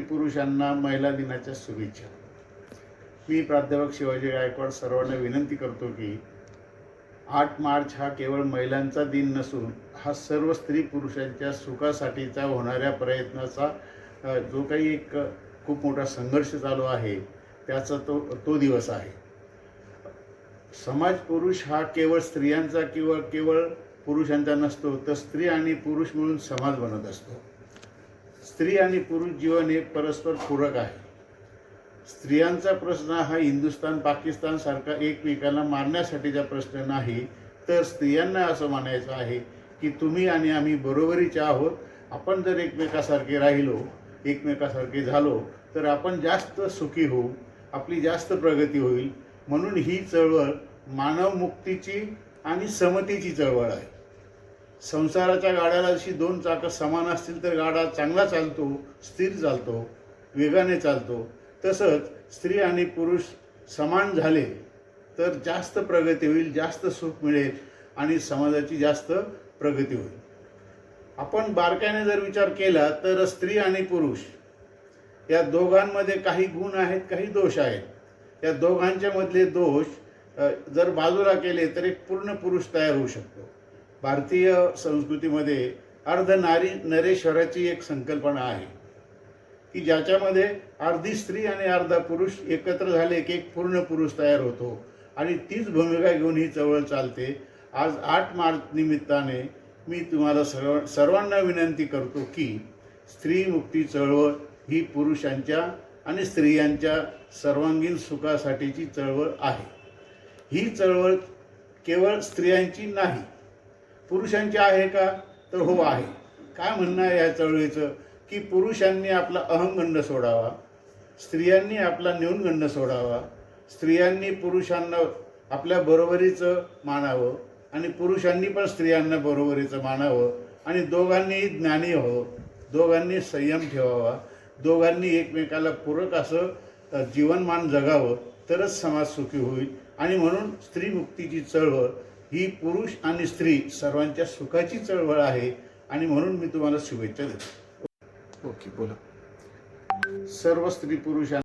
पुरुषांना महिला दिनाच्या शुभेच्छा. मी प्राध्यापक शिवाजी गायकवाड सर्वांना विनंती करतो की आठ मार्च हा केवळ महिलांचा दिन नसून हा सर्व स्त्री पुरुषांच्या सुखासाठीचा होणाऱ्या प्रयत्नाचा जो काही एक खूप मोठा संघर्ष चालू आहे त्याचा तो तो दिवस आहे. समाज पुरुष हा केवळ स्त्रियांचा किंवा केवळ पुरुषांचा नसतो तर स्त्री आणि पुरुष मिळून समाज बनत असतो. स्त्री आणि पुरुष जीवन हे परस्पर पूरक आहे. स्त्रियांचा प्रश्न हा हिंदुस्थान पाकिस्तान सारखा एकमेकांना मारण्यासाठीचा प्रश्न नाही तर स्त्रियांना असं मानायचं आहे की तुम्ही आणि आम्ही बरोबरीचे आहोत. आपण जर एकमेकासारखे राहिलो एकमेकासारखे झालो तर आपण जास्त सुखी होऊ आपली जास्त प्रगती होईल. म्हणून ही चळवळ मानवमुक्तीची आणि समतेची चळवळ आहे. संसाराच्या गाड्याला जशी दोन चाकं समान असतील तर गाडा चांगला चालतो स्थिर चालतो वेगाने चालतो. तसंच स्त्री आणि पुरुष समान झाले तर जास्त प्रगती होईल जास्त सुख मिळेल आणि समाजाची जास्त प्रगती होईल. आपण बारकाईने जर विचार केला तर स्त्री आणि पुरुष या दोघांमध्ये काही गुण आहेत काही दोष आहेत. या दोघांच्यामधले दोष जर बाजूला केले तर एक पूर्ण पुरुष तयार होऊ शकतो. भारतीय संस्कृतीमध्ये अर्ध नारी नरेश्वराची एक संकल्पना आहे. की ज्याच्यामध्ये अर्धी स्त्री आणि अर्धा पुरुष एकत्र झाले की एक पूर्ण पुरुष तयार होतो. आणि तीच भूमिका घेऊन ही चळवळ चालते. आज आठ मार्च निमित्ताने मी तुम्हाला सर्व सर्वांना विनंती करतो की स्त्री मुक्ती चळवळ ही पुरुषांच्या आणि स्त्रियांच्या सर्वांगीण सुखासाठीची चळवळ आहे. ही चळवळ केवळ स्त्रियांची नाही पुरुषांची आहे का? तर हो आहे. काय म्हणणं आहे या चळवळीचं? की पुरुषांनी आपला अहंगंड सोडावा स्त्रियांनी आपला न्यूनगंड सोडावा स्त्रियांनी पुरुषांना आपल्या बरोबरीचं मानावं आणि पुरुषांनी पण स्त्रियांना बरोबरीचं मानावं आणि दोघांनी ज्ञानी हो दोघांनी संयम ठेवावा दोघांनी एकमेकाला पूरक असं जीवनमान जगावं तरच समाज सुखी होईल. आणि म्हणून स्त्री मुक्तीची चळवळ ही पुरुष आणि स्त्री सर्वांच्या सुखाची चळवळ आहे आणि म्हणून मी तुम्हाला शुभेच्छा देतो. ओके बोला. सर्व स्त्री पुरुषांना